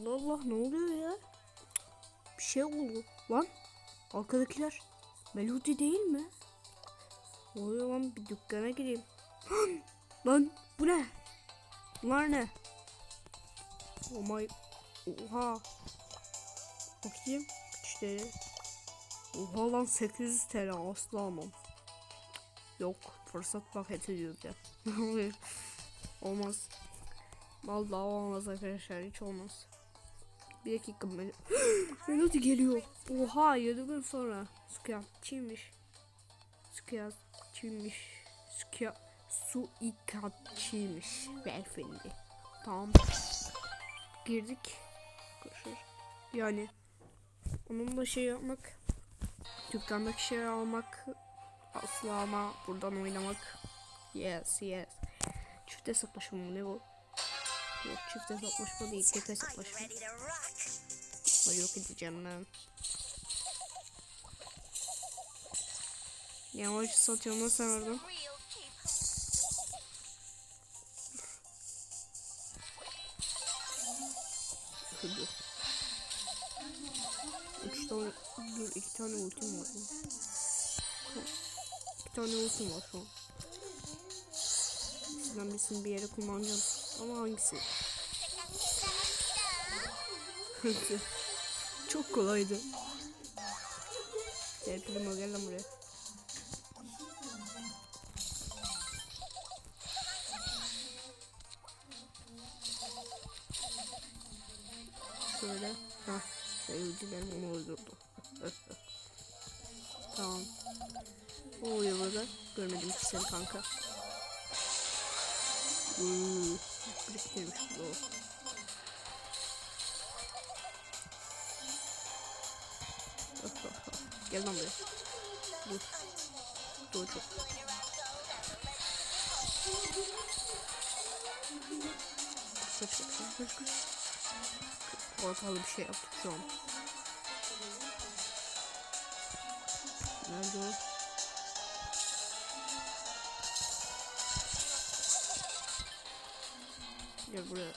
Allah Allah ne oluyor ya? Bir şey oldu. Lan arkadakiler Melodi değil mi? Ne oluyor lan bir dükkana gireyim. lan bu ne? Bunlar ne? Oh my... Oha. Bakayım. TL? Oha lan 800 TL asla almam. Yok fırsat paketi diyoruz ya. olmaz. Vallahi olmaz arkadaşlar hiç olmaz. Bir dakika Mel Melody geliyor. Oha 7 gün sonra. Suikatçıymış. Suikatçıymış. Suikat Suikatçıymış beyefendi. Tamam. Girdik. Arkadaşlar. Yani onunla şey yapmak dükkandaki şey almak asla ama buradan oynamak yes yes çift hesaplaşma ne bu yok çift hesaplaşma değil tek hesaplaşma Ay yok edeceğim ben yavaş satıyor nasıl oradan Hadi. Üç tane, dur iki tane ultim var. lan. İki tane ultim var şu an. Birisini bir yere kullanacağım. Ama hangisi? Çok kolaydı. Gel Primo gel lan buraya. Şöyle. Hah. Sevgililerim onu öldürdü. tamam. Oluyor burada? Görmedim ki seni kanka. Uuu. Biriktirmiş bu. Gel lan buraya. Dur. Dur. Kaç kaç kaç kaç kaç. Ortalı bir şey yaptık şu an. Nerede o? Gel buraya.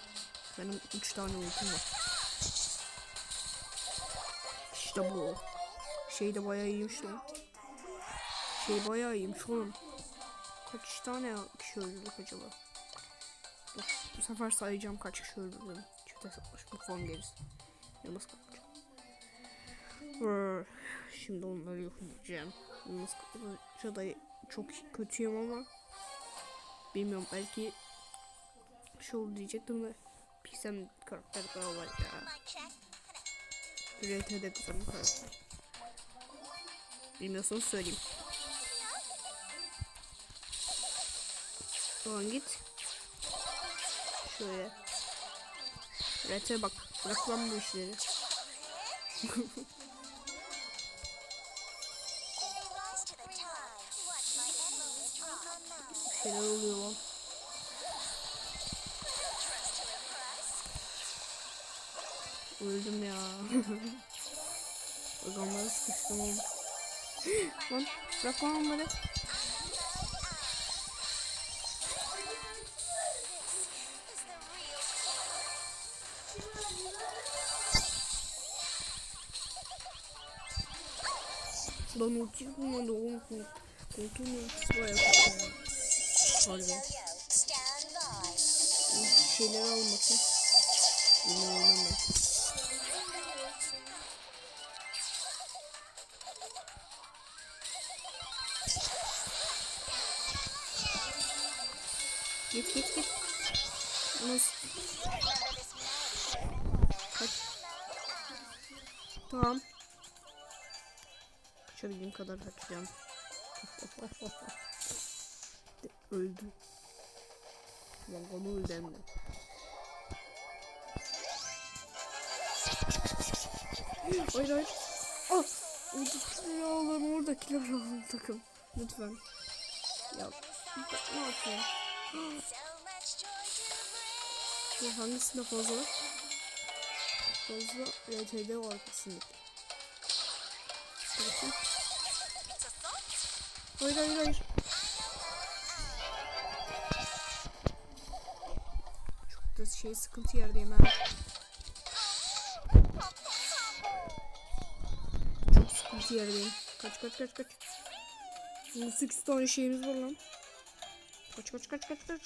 Benim 3 tane ultim var. İşte bu. Şey de bayağı iyiymiş lan. Şey bayağı iyiymiş oğlum. Kaç tane kişi öldürdük acaba? Dur, bu sefer sayacağım kaç kişi öldürdüm. Çift hesaplaşma falan gerisi. Yalnız kalacağım. Brr, Şimdi onları yok edeceğim. Yalnız kalınca da çok kötüyüm ama bilmiyorum belki şey oldu diyecektim de Pixem karakter daha var ya. RT'de kızım karakter. Bilmiyorsanız söyleyeyim. Tamam git. Şöyle. RT bak. Bırak lan bu işleri. Şeyler oluyor lan. Öldüm ya. Organlara sıkıştım oğlum. lan bırak onları. Lan ulti bulmadı oğlum. Koltuğun ultisi bayağı kötü ya. Pardon. Bir şeyler almasın. Yine oynamam. Git git git. Nasıl? Kaç. Tamam. Kaçabildiğim kadar kaçacağım. Öldü. Lan onu öldü hem de. Hayır hayır. Ah! Oradakiler alalım, oradakiler alalım takım. Lütfen. Ya ne yapayım? Şu hangisinde fazla var? Fazla RTD var kesinlikle. Bakın. Hayır hayır hayır. Çok da şey sıkıntı yerdeyim ha. Çok sıkıntı yerdeyim. Kaç kaç kaç kaç. 6 tane şeyimiz var lan. Kaç kaç kaç kaç kaç.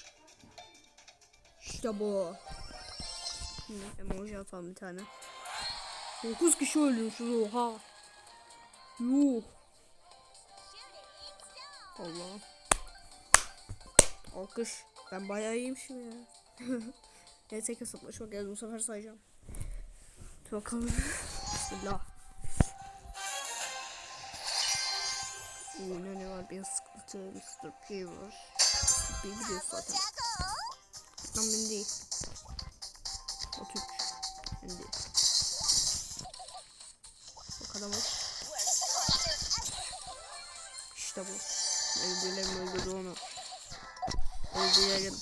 İşte bu. Şimdi emoji atalım bir tane. 9 kişi öldürmüşüz oha. Yuh. Allah. Alkış. Ben bayağı iyiymişim ya. Neyse hesaplaşma geldi bu sefer sayacağım. Dur bakalım. Bismillah. Yine ne var bir sıkıntı Mr. P var. Mr. P biliyoruz zaten. Lan ben değil. O Türk. Ben değil. Bak adam var. İşte bu. Öldürelim öldürdü onu. Öldürelim.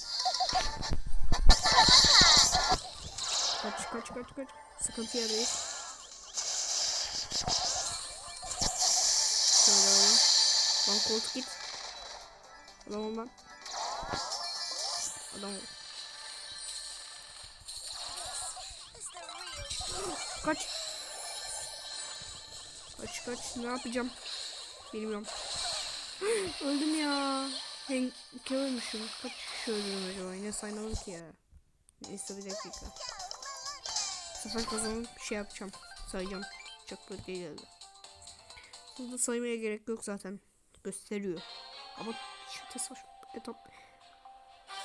Kaç kaç kaç kaç. Sıkıntı yerdeyiz. Şöyle alalım. Lan koltuk git. Ol lan. Adam. Kaç. Kaç kaç. Ne yapacağım? Bilmiyorum. Öldüm ya. İki ölmüşüm. Kaç kişi öldüm acaba? Yine saymadım ki ya. Neyse bir dakika. Sefer kazanıp şey yapacağım. Sayacağım. Çok kötü geldi. Burada saymaya gerek yok zaten. Gösteriyor. Ama çift hesap etap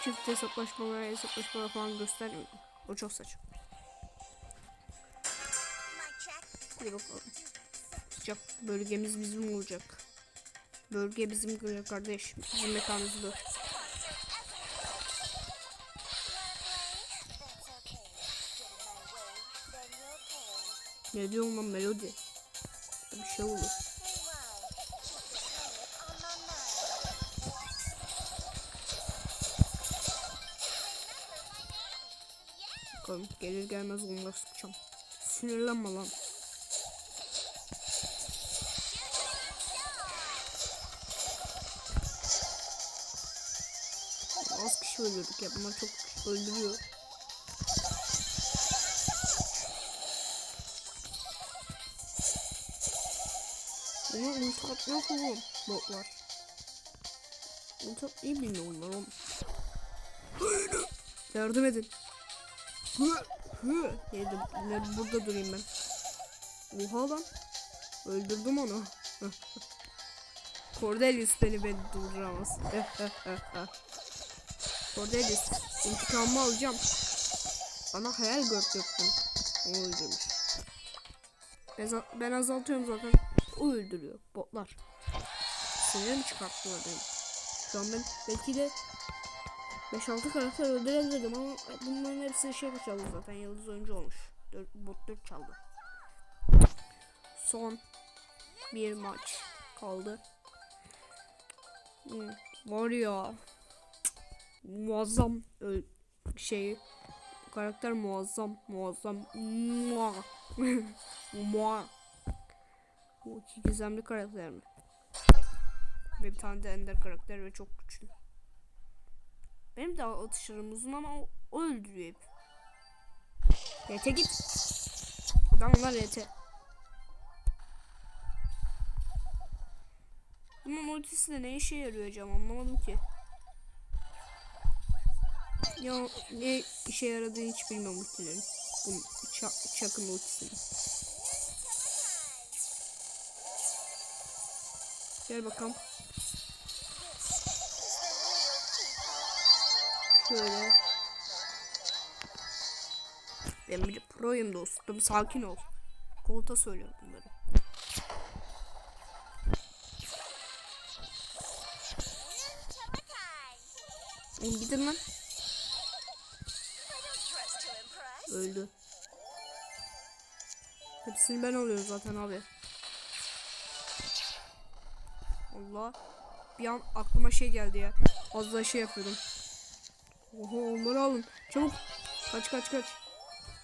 çift hesaplaşmalar, hesaplaşmalar falan göstermiyor. O çok saçma. Hadi bakalım. Sıcak bölgemiz bizim olacak. Bölge bizim olacak kardeş. Bizim mekanımız bu. Ne diyorum lan melodi? Bir şey oldu. Bakalım gelir gelmez onları sıkacağım. Sinirlenme lan. Az kişi öldürdük ya bunlar çok öldürüyor. Ama ulti atmıyor oğlum botlar. Ulti atmayı bilmiyor onlar oğlum. Yardım edin. Hı, hı. Yedim. Ne, burada durayım ben. Oha lan. Öldürdüm onu. Cordelius beni beni durduramaz. Cordelius intikamımı alacağım. Bana hayal gördürdün. Onu öldürmüş. Ben, ben azaltıyorum zaten. O öldürüyor. Botlar. Sinirimi çıkarttılar benim. Şu an ben belki de 5-6 karakter öldürebilirdim ama bunların hepsi şey çaldı zaten. Yıldız oyuncu olmuş. 4, bot 4 çaldı. Son bir maç kaldı. Hmm, var ya muazzam şey karakter muazzam muazzam Mua. Mua. Bu iki gizemli karakter mi? Ve bir tane de ender karakter ve çok güçlü. Benim de atışlarım uzun ama o, öldürüyor hep. Rete git. Adamlar rete. Bunun ultisi de ne işe yarıyor acaba anlamadım ki. Ya ne işe yaradığını hiç bilmiyorum ultilerin. Bu ça- çakın ultisini. Gel bakalım. Şöyle. Ben bir proyum dostum. Sakin ol. Kolta söylüyorum bunları. Oğlum gidin lan. Öldü. Hepsini ben alıyorum zaten abi. Allah. Bir an aklıma şey geldi ya. Az daha şey yapıyordum. Oho onları alın. Çabuk. Kaç kaç kaç.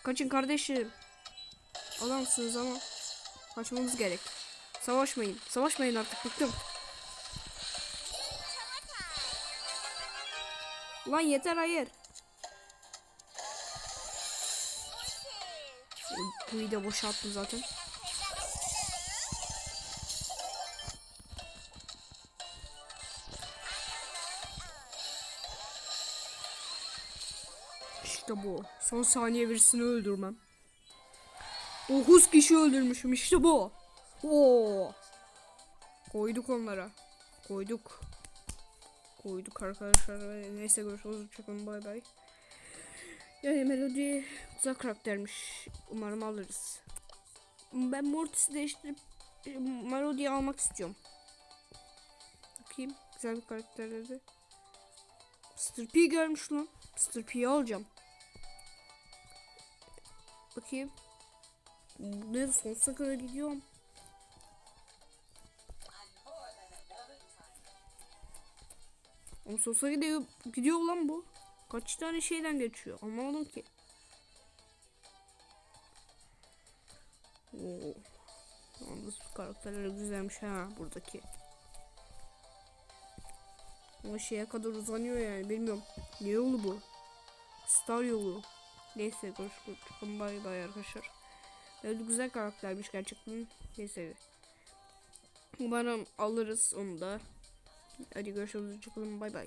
Kaçın kardeşim. Adamsınız ama kaçmamız gerek. Savaşmayın. Savaşmayın artık bıktım. Lan yeter hayır. Bu- Kuyu da boşalttım zaten. İşte bu. Son saniye birisini öldürmem. 9 kişi öldürmüşüm işte bu. Oo. Koyduk onlara. Koyduk. Koyduk arkadaşlar. Neyse görüşürüz. Hoşçakalın bay bay. Yani Melody güzel karaktermiş. Umarım alırız. Ben Mortis'i değiştirip Melody'yi almak istiyorum. Bakayım. Güzel bir karakter dedi. Mr. Gelmiş lan. Mr. Alacağım. Bakayım. Ne sonsuza kadar gidiyorum. Ama sonsuza gidiyor, gidiyor lan bu. Kaç tane şeyden geçiyor anlamadım ki. Oo. Yalnız karakterler güzelmiş ha buradaki. Ama şeye kadar uzanıyor yani bilmiyorum. Ne yolu bu? Star yolu. Neyse görüşürüz. Bay bay arkadaşlar. Öyle güzel karaktermiş gerçekten. Neyse. Umarım alırız onu da. Hadi görüşürüz. Çıkalım. Bay bay.